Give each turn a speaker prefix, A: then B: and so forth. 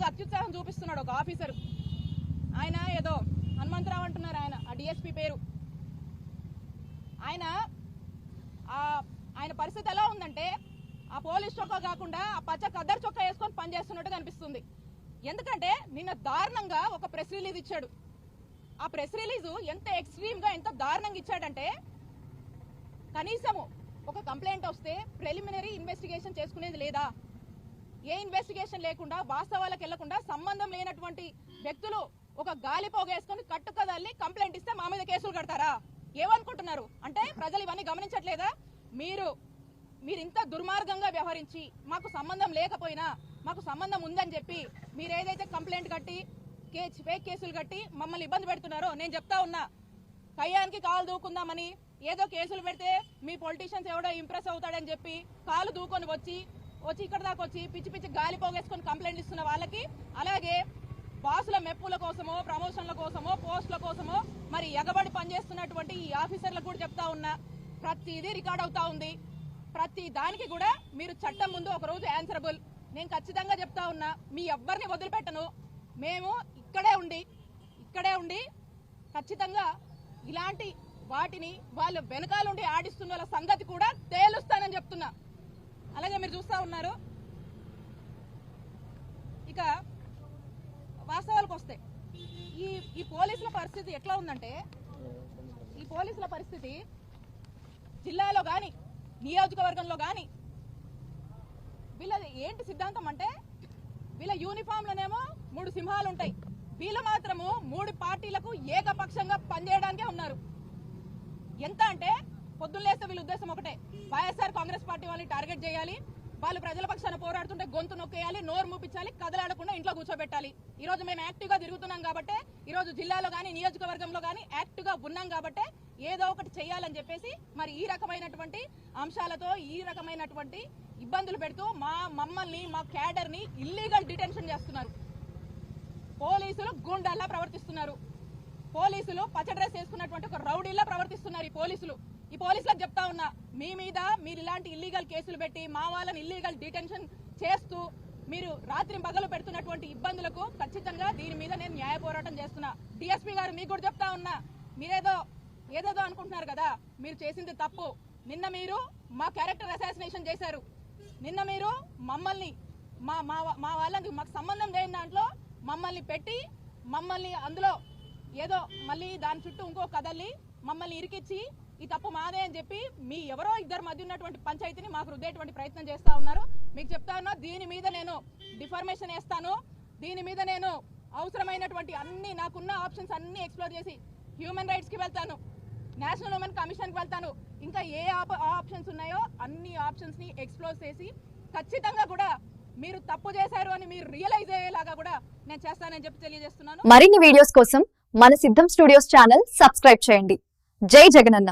A: బాగా అత్యుత్సాహం చూపిస్తున్నాడు ఒక ఆఫీసర్. ఆయన ఏదో హనుమంతరావు అంటున్నారు ఆయన ఆ డిఎస్పీ పేరు. ఆయన ఆయన పరిస్థితి ఎలా ఉందంటే ఆ పోలీస్ చొక్కా కాకుండా ఆ పచ్చ కద్దరు చొక్కా వేసుకొని పనిచేస్తున్నట్టు కనిపిస్తుంది. ఎందుకంటే నిన్న దారుణంగా ఒక ప్రెస్ రిలీజ్ ఇచ్చాడు. ఆ ప్రెస్ రిలీజ్ ఎంత ఎక్స్ట్రీమ్గా ఎంత దారుణంగా ఇచ్చాడంటే కనీసము ఒక కంప్లైంట్ వస్తే ప్రిలిమినరీ ఇన్వెస్టిగేషన్ చేసుకునేది లేదా? ఏ ఇన్వెస్టిగేషన్ లేకుండా వాస్తవాలకు వెళ్ళకుండా సంబంధం లేనటువంటి వ్యక్తులు ఒక గాలి పోగేసుకొని కట్టుకదల్లి కంప్లైంట్ ఇస్తే మా మీద కేసులు కడతారా? ఏమనుకుంటున్నారు? అంటే ప్రజలు ఇవన్నీ గమనించట్లేదా? మీరు మీరు ఇంత దుర్మార్గంగా వ్యవహరించి మాకు సంబంధం లేకపోయినా మాకు సంబంధం ఉందని చెప్పి మీరు ఏదైతే కంప్లైంట్ కట్టి ఫేక్ కేసులు కట్టి మమ్మల్ని ఇబ్బంది పెడుతున్నారో నేను చెప్తా ఉన్నా. కయ్యానికి కాలు దూకుందామని ఏదో కేసులు పెడితే మీ పొలిటీషియన్స్ ఎవడో ఇంప్రెస్ అవుతాడని చెప్పి కాలు దూకొని వచ్చి వచ్చి ఇక్కడ దాకా వచ్చి పిచ్చి పిచ్చి గాలి పోగేసుకొని కంప్లైంట్ ఇస్తున్న వాళ్ళకి అలాగే బాసుల మెప్పుల కోసమో ప్రమోషన్ల కోసమో పోస్టుల కోసమో మరి ఎగబడి పనిచేస్తున్నటువంటి ఈ ఆఫీసర్లకు కూడా చెప్తా ఉన్నా. ప్రతిదీ రికార్డ్ అవుతా ఉంది. ప్రతి దానికి కూడా మీరు చట్టం ముందు ఒక రోజు ఆన్సరబుల్ నేను ఖచ్చితంగా చెప్తా ఉన్నా మీ ఎవ్వరిని వదిలిపెట్టను. మేము ఇక్కడే ఉండి ఇక్కడే ఉండి ఖచ్చితంగా ఇలాంటి వాటిని వాళ్ళు వెనకాలండి ఆడిస్తున్న వాళ్ళ సంగతి కూడా తేలుస్తానని చెప్తున్నా. అలాగే మీరు చూస్తా ఉన్నారు. ఇక వాస్తవాలకు వస్తే ఈ ఈ పోలీసుల పరిస్థితి ఎట్లా ఉందంటే ఈ పోలీసుల పరిస్థితి జిల్లాలో కానీ నియోజకవర్గంలో కానీ వీళ్ళది ఏంటి సిద్ధాంతం అంటే వీళ్ళ యూనిఫామ్లోనేమో మూడు సింహాలు ఉంటాయి వీళ్ళు మాత్రము మూడు పార్టీలకు ఏకపక్షంగా పనిచేయడానికే ఉన్నారు. ఎంత అంటే ఉద్దేశం ఒకటే. వైఎస్ఆర్ కాంగ్రెస్ పార్టీ వాళ్ళని టార్గెట్ చేయాలి. వాళ్ళు ప్రజల పక్షాన పోరాడుతుంటే గొంతు నొక్కేయాలి నోరు మూపించాలి కదలాడకుండా ఇంట్లో కూర్చోబెట్టాలి. ఈ రోజు మేము యాక్టివ్గా తిరుగుతున్నాం కాబట్టి ఈ రోజు జిల్లాలో కానీ నియోజకవర్గంలో కానీ యాక్టివ్గా ఉన్నాం కాబట్టి ఏదో ఒకటి చేయాలని చెప్పేసి మరి ఈ రకమైనటువంటి అంశాలతో ఈ రకమైనటువంటి ఇబ్బందులు పెడుతూ మా మమ్మల్ని మా క్యాడర్ని ఇల్లీగల్ డిటెన్షన్ చేస్తున్నారు. పోలీసులు గుండల్లా ప్రవర్తిస్తున్నారు. పోలీసులు పచ్చ డ్రెస్ వేసుకున్నటువంటి ఒక రౌడీలా ప్రవర్తిస్తున్నారు ఈ పోలీసులు. ఈ పోలీసులకు చెప్తా ఉన్నా మీ మీద మీరు ఇలాంటి ఇల్లీగల్ కేసులు పెట్టి మా వాళ్ళని ఇల్లీగల్ డిటెన్షన్ చేస్తూ మీరు రాత్రి పగలు పెడుతున్నటువంటి ఇబ్బందులకు ఖచ్చితంగా దీని మీద నేను న్యాయ పోరాటం చేస్తున్నా. డిఎస్పీ గారు మీకు కూడా చెప్తా ఉన్నా మీరేదో ఏదేదో అనుకుంటున్నారు కదా మీరు చేసింది తప్పు. నిన్న మీరు మా క్యారెక్టర్ అసాసినేషన్ చేశారు. నిన్న మీరు మమ్మల్ని మా మా మా వాళ్ళకి మాకు సంబంధం లేని దాంట్లో మమ్మల్ని పెట్టి మమ్మల్ని అందులో ఏదో మళ్ళీ దాని చుట్టూ ఇంకో కదల్లి మమ్మల్ని ఇరికిచ్చి ఈ తప్పు మాదే అని చెప్పి మీ ఎవరో ఇద్దరు మధ్య ఉన్నటువంటి పంచాయతీని మాకు రుద్దేటువంటి ప్రయత్నం చేస్తా ఉన్నారు. మీకు చెప్తా ఉన్నా దీని మీద నేను డిఫర్మేషన్ వేస్తాను. దీని మీద నేను అవసరమైనటువంటి అన్ని నాకున్న ఆప్షన్స్ అన్ని ఎక్స్ప్లోర్ చేసి హ్యూమన్ రైట్స్కి వెళ్తాను. నేషనల్ ఉమెన్ కమిషన్కి వెళ్తాను. ఇంకా ఏ ఆప్షన్స్ ఉన్నాయో అన్ని ఆప్షన్స్ని ఎక్స్ప్లోర్ చేసి ఖచ్చితంగా కూడా మీరు తప్పు చేశారు అని మీరు రియలైజ్ అయ్యేలాగా కూడా నేను చేస్తానని చెప్పి తెలియజేస్తున్నాను.
B: మరిన్ని వీడియోస్ కోసం మన సిద్ధం స్టూడియోస్ ఛానల్ సబ్స్క్రైబ్ చేయండి. జై జగనన్న.